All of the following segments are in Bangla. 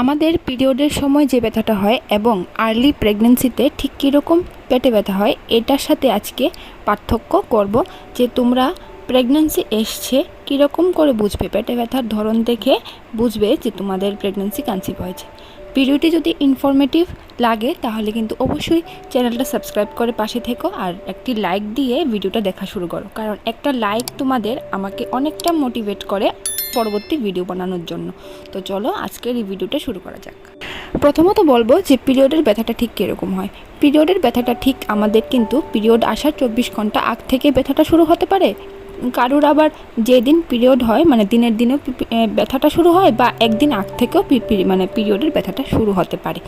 আমাদের পিরিয়ডের সময় যে ব্যথাটা হয় এবং আর্লি প্রেগনেন্সিতে ঠিক কীরকম পেটে ব্যথা হয়, এটার সাথে আজকে পার্থক্য করব যে তোমরা প্রেগনেন্সি এসছে কীরকম করে বুঝবে, পেটে ব্যথার ধরন দেখে বুঝবে যে তোমাদের প্রেগনেন্সি কনসিভ হয়েছে। ভিডিওটি যদি ইনফরমেটিভ লাগে, তাহলে কিন্তু অবশ্যই চ্যানেলটা সাবস্ক্রাইব করে পাশে থেকো আর একটি লাইক দিয়ে ভিডিওটা দেখা শুরু করো। কারণ একটা লাইক তোমাদের আমাকে অনেকটা মোটিভেট করে পরবর্তী ভিডিও বানানোর জন্য। তো চলো আজকের এই ভিডিওটা শুরু করা যাক। প্রথমত বলব যে পিরিয়ডের ব্যথাটা ঠিক কীরকম হয়। পিরিয়ডের ব্যথাটা ঠিক আমাদের কিন্তু পিরিয়ড আসার চব্বিশ ঘণ্টা আগ থেকে ব্যথাটা শুরু হতে পারে। কারোর আবার যেদিন পিরিয়ড হয় মানে দিনের দিনেও ব্যথাটা শুরু হয় বা একদিন আগ থেকেও মানে পিরিয়ডের ব্যথাটা শুরু হতে পারে।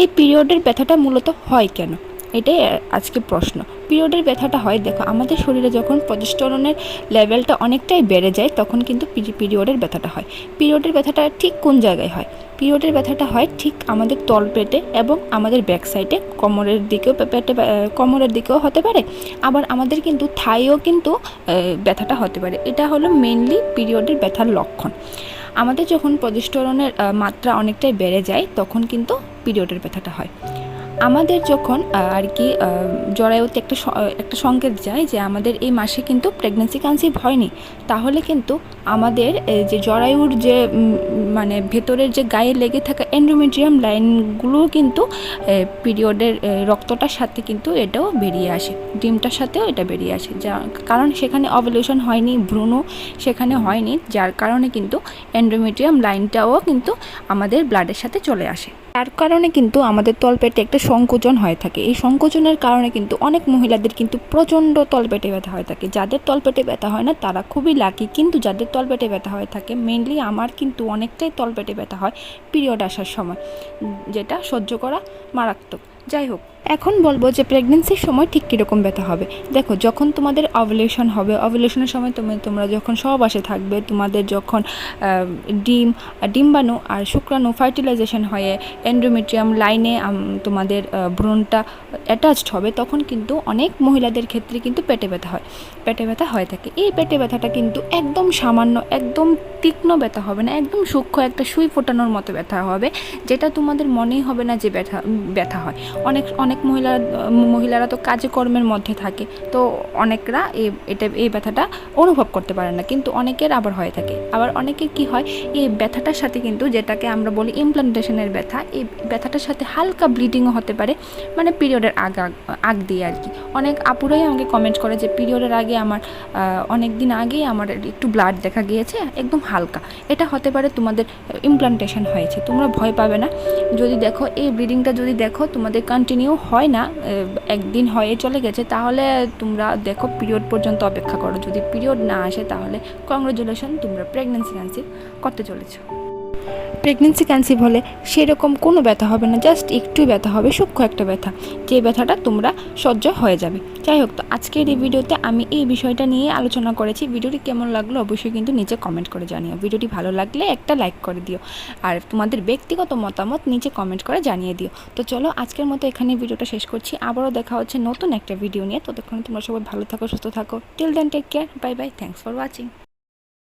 এই পিরিয়ডের ব্যথাটা মূলত হয় কেন? এটাই আজকে প্রশ্ন। পিরিয়ডের ব্যথাটা হয়, দেখো, আমাদের শরীরে যখন প্রজেস্টেরনের লেভেলটা অনেকটাই বেড়ে যায়, তখন কিন্তু পিরিয়ডের ব্যথাটা হয়। পিরিয়ডের ব্যথাটা ঠিক কোন জায়গায় হয়? পিরিয়ডের ব্যথাটা হয় ঠিক আমাদের তলপেটে এবং আমাদের ব্যাক সাইডে কোমরের দিকেও পেটে কোমরের দিকেও হতে পারে। আবার আমাদের কিন্তু থাইও কিন্তু ব্যথাটা হতে পারে। এটা হলো মেনলি পিরিয়ডের ব্যথার লক্ষণ। আমাদের যখন প্রজেস্টেরনের মাত্রা অনেকটাই বেড়ে যায়, তখন কিন্তু পিরিয়ডের ব্যথাটা হয়। আমাদের যখন আর কি জরায়ুতে একটা একটা সংকেত যায় যে আমাদের এই মাসে কিন্তু প্রেগনেন্সি কনসিভ হয়নি, তাহলে কিন্তু আমাদের যে জরায়ুর যে মানে ভেতরের যে গায়ে লেগে থাকা এন্ডোমেট্রিয়াম লাইনগুলো কিন্তু পিরিয়ডের রক্তটার সাথে কিন্তু এটাও বেরিয়ে আসে, ডিমটার সাথেও এটা বেরিয়ে আসে, যা, কারণ সেখানে অভলিউশন হয়নি, ভ্রূণ সেখানে হয়নি, যার কারণে কিন্তু এন্ডোমেট্রিয়াম লাইনটাও কিন্তু আমাদের ব্লাডের সাথে চলে আসে তার কারণে কিন্তু আমাদের তলপেটে একটা সংকোচন হয়ে থাকে। এই সংকোচনের কারণে কিন্তু অনেক মহিলাদের কিন্তু প্রচণ্ড তলপেটে ব্যথা হয়ে থাকে। যাদের তলপেটে ব্যথা হয় না, তারা খুবই লাকি কিন্তু যাদের তলপেটে ব্যথা হয়ে থাকে মেনলি আমার কিন্তু অনেকটাই তলপেটে ব্যথা হয় পিরিয়ড আসার সময়, যেটা সহ্য করা মারাত্মক। যাই হোক এখন বলব যে প্রেগনেন্সির সময় ঠিক কীরকম ব্যথা হবে। দেখো, যখন তোমাদের অভলিউশন হবে অভলিউশনের সময় তুমি, তোমরা যখন সহবাসে থাকবে, তোমাদের যখন ডিম, ডিম্বাণু আর শুক্রাণু ফার্টিলাইজেশন হয়ে এন্ডোমেট্রিয়াম লাইনে তোমাদের ভ্রূণটা অ্যাটাচড হবে, তখন কিন্তু অনেক মহিলাদের ক্ষেত্রে কিন্তু পেটে ব্যথা হয়। পেটে ব্যথা হয়ে থাকে। এই পেটে ব্যথাটা কিন্তু একদম সামান্য, একদম তীক্ষ্ণ ব্যথা হবে না, একদম সূক্ষ্ম একটা সুই ফোটানোর মতো ব্যথা হবে, যেটা তোমাদের মনেই হবে না যে ব্যথা ব্যথা হয়। অনেক অনেক মহিলা, মহিলারা তো কাজে কর্মের মধ্যে থাকে, তো অনেকরা এই এটা, এই ব্যথাটা অনুভব করতে পারে না, কিন্তু অনেকের আবার হয়ে থাকে। আবার অনেকের কি হয়, এই ব্যথাটার সাথে কিন্তু যেটাকে আমরা বলি ইমপ্লান্টেশনের ব্যথা, এই ব্যথাটার সাথে হালকা ব্লিডিংও হতে পারে মানে পিরিয়ডের আগ- আগ দিয়ে আর কি। অনেক আপুরাই আমাকে কমেন্ট করে যে পিরিয়ডের আগে আমার অনেক দিন আগেই আমার একটু ব্লাড দেখা গিয়েছে, একদম হালকা। এটা হতে পারে তোমাদের ইমপ্লান্টেশন হয়েছে, তোমরা ভয় পাবে না। যদি দেখো, এই ব্লিডিংটা যদি দেখো, তোমাদের কন্টিনিউ হয় না একদিন হয়ে চলে গেছে, তাহলে তোমরা দেখো পিরিয়ড পর্যন্ত অপেক্ষা করো। যদি পিরিয়ড না আসে, তাহলে কংগ্রেচুলেশন তোমরা প্রেগনেন্সি ক্যান্সেল করতে চলেছো। প্রেগনেন্সি কনসিভ হলে সেরকম কোনো ব্যথা হবে না জাস্ট একটু ব্যথা হবে, সূক্ষ্ম একটা ব্যথা। যে ব্যথাটা তোমরা সহ্য হয়ে যাবে। যাই হোক, তো আজকের এই ভিডিওতে আমি এই বিষয়টা নিয়ে আলোচনা করেছি। ভিডিওটি কেমন লাগল অবশ্যই কিন্তু নিচে কমেন্ট করে জানিও। ভিডিওটি ভালো লাগলে একটা লাইক করে দিও। আর তোমাদের ব্যক্তিগত মতামত নিচে কমেন্ট করে জানিয়ে দিও। তো চলো, আজকের মতো এখানে ভিডিওটা শেষ করছি। আবারও দেখা হচ্ছে নতুন একটা ভিডিও নিয়ে। ততক্ষণ তোমরা সবাই ভালো থাকো, সুস্থ থাকো। Till then take care bye bye thanks for watching